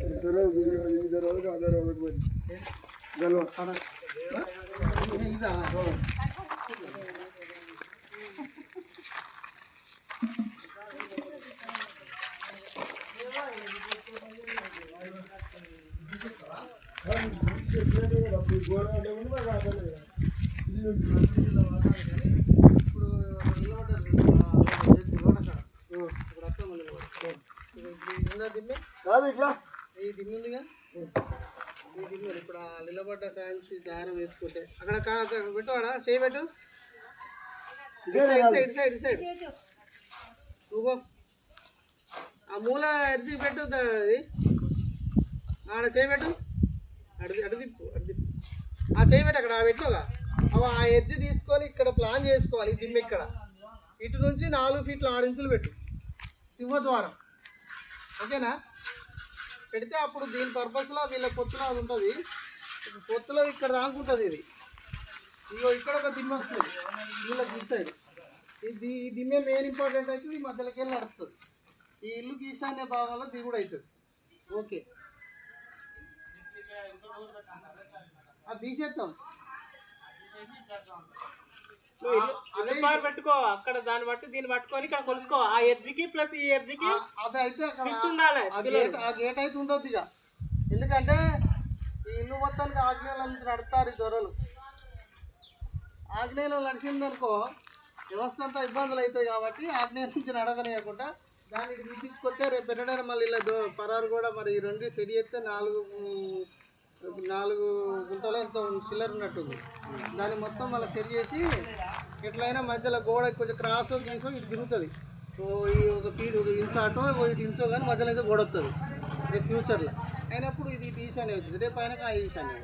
ఇద్దరు ఇద్దరు అదే రోజులు పోయి ఇప్పుడు ఇప్పుడు మళ్ళీ కాదు ఇట్లా. ఈ దిమ్మె ఉందిగా? ఈ దిమ్మె ఇప్పుడు ఆ నిలబడ్డ ఫ్యాన్స్ దారం వేసుకుంటే. అక్కడ అక్కడ పెట్టవాడా చేయి పెట్టు. ఇటు సైడ్ సైడ్ సైడ్ నువ్వు ఆ మూల ఎర్జి పెట్టు అది. ఆడ చేయి పెట్టు. అడిది అడిది అడిది ఆ చేయి పెట్టు అక్కడ పెట్టుగా అవి ఆ ఎడ్జ్ తీసుకొని ఇక్కడ ప్లాన్ చేసుకోవాలి దిమ్మ ఇక్కడ. ఇటు నుంచి నాలుగు ఫీట్ల ఆరు ఇంచులు పెట్టు. సింహద్వారం. ఓకేనా? పెడితే అప్పుడు దీని పర్పస్లో వీళ్ళ పొత్తులో అది ఉంటుంది. పొత్తులో ఇక్కడ దాకుంటుంది ఇది. ఇగో ఇక్కడ ఒక దిమ్మ వస్తుంది. వీళ్ళకి ఇస్తాడు. ఇది ఈ దిమ్మే మెయిన్ ఇంపార్టెంట్ అయితే ఈ మధ్యలోకి వెళ్ళి నడుస్తుంది. ఈ ఇల్లుకి ఈశాన్య భాగంలో దిగుడు అవుతుంది. ఓకే. అది తీసేస్తాం బార్ పెట్టుకో అక్కడ దాన్ని బట్టి దీన్ని పట్టుకొని ఇక్కడ కొలుసుకో. ఆ ఎర్జికి ప్లస్ ఈ ఎర్జికి ఆ- అది అయితే అక్కడ ఫిక్స్ ఉండాలి ఆ గేట్ అయితే ఉండొద్దు ఇక. ఎందుకంటే ఈ ఇల్లు మొత్తానికి ఆగ్నేయంలో నుంచి నడతారు ఈ దొరలు. ఆగ్నేయంలో నడిచిందనుకో వ్యవస్థ అంతా ఇబ్బందులు అవుతాయి కాబట్టి ఆగ్నేయం నుంచి నడవనియకుండా దాన్ని ఇటు తీసుకొస్తే రేపు పెట్టడానికి మళ్ళీ ఇలా పరారు కూడా మరి ఈ రెండు సెడి చేస్తే నాలుగు నాలుగు గుంటలో ఎంతో చిల్లర ఉన్నట్టుంది దాన్ని మొత్తం మళ్ళీ సెట్ చేసి ఎట్లయినా మధ్యలో గోడ కొంచెం క్రాస్ గీసో ఇటు తిరుగుతుంది. ఓ ఈ ఒక పీడు ఒక ఇంచు అటో ఇటు ఇంచో కానీ మధ్యలో అయితే గోడ వస్తుంది రేపు ఫ్యూచర్లో అయినప్పుడు ఇది ఇటు ఈశాన్య అవుతుంది. రేపు అయినాక ఆ ఈశాన్య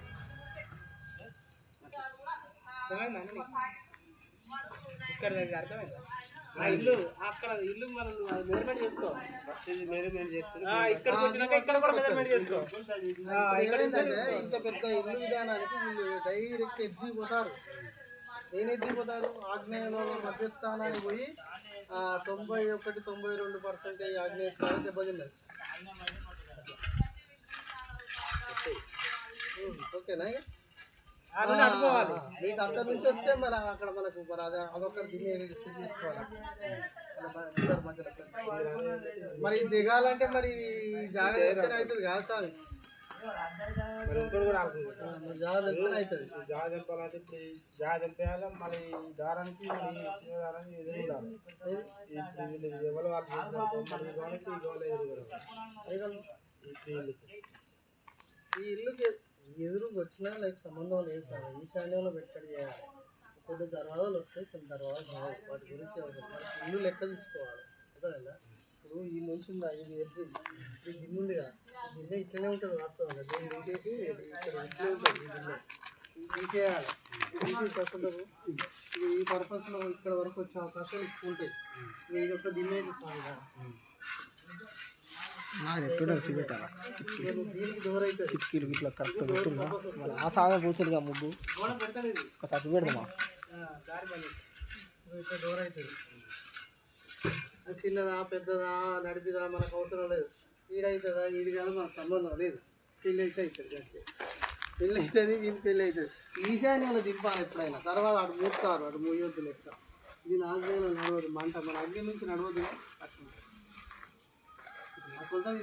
ఇక్కడ అర్థమైందా? ఆ ఇల్లు అక్కడ ఇల్లు మనం మెజర్మెంట్ చేసుకో. ఆ, ఇక్కడికి వచ్చినాక ఇక్కడ కూడా మెజర్మెంట్ చేసుకో. ఆ, ఇక్కడ ఏంటంటే ఇంత పెద్ద ఇల్లు విధానానికి వీళ్ళు డైరెక్ట్ ఎడ్జి పోతారు. ఏం ఎడ్జి పోతారు? ఆగ్నేయంలో మధ్యస్థానానికి పోయి ఆ, తొంభై ఒకటి తొంభై రెండు పర్సెంటేజ్ ఆగ్నేయ స్థానం దెబ్బతిన్నది ఓకేనా మీకు నుంచి వస్తే మరి అక్కడ మనకు మరి అదే అదొకటి దీన్ని తీసుకోవాలి మరి దిగాలంటే మరి ఈ జాగ్రత్త అవుతుంది కాదు జాగ్రత్త ఇప్పుడు మళ్ళీ దారానికి దారానికి ఎవరు వాళ్ళు ఈ ఇల్లుకి ఈ ఎదురు వచ్చినా లైక్ సంబంధం లేదు సార్. ఈశాన్యంలో పెట్టడి చేయాలి కొన్ని దర్వాజాలు వస్తాయి కొన్ని దర్వాజాలు రావు. వాటి గురించి ఇల్లు లెక్క తీసుకోవాలి. అర్థమైందా? ఇప్పుడు ఈ మనిషి ఉందా ఇది ఎడ్జి ఈ గిన్నె ఉందిగా గిన్నె ఇట్లనే ఉంటుంది వాస్తవంగా. దీన్ని తీసేసి ఇక్కడ ఇట్లే ఉంటుంది ఈ గిన్నె. ఇది తీసేయాలి ఇది అసలు ఈ పర్పస్లో ఇక్కడ వరకు వచ్చే అవకాశాలు ఎక్కువ ఉంటాయి. ఇది ఒక గిన్నె తీసుకోవాలి దీనికి చూపెట్టాలా కిటికీలు. కిటికీలు ఇట్లా కరెక్ట్ పెట్టున్నా మరి ఆ సాగా కూర్చోదుగా ముగ్గు ఒకసారి చూపెడదామా చిన్నదా పెద్దదా నడిపిదా మనకు అవసరం లేదు. ఈడైతుందా ఇది కాదు మనకు సంబంధం లేదు. పెళ్ళి అయితే అవుతుంది అంతే. పెళ్ళి అవుతుంది వీళ్ళు పెళ్ళి అవుతుంది ఈశాన్యంలో దింపాలి ఎప్పుడైనా? తర్వాత అటు మూస్తారు అటు మూయొద్దులు ఇస్తాం దీని ఆగ్నేయంలో నడవదు మంట. మన అగ్ని నుంచి నడవదు అట్లా. Iphone.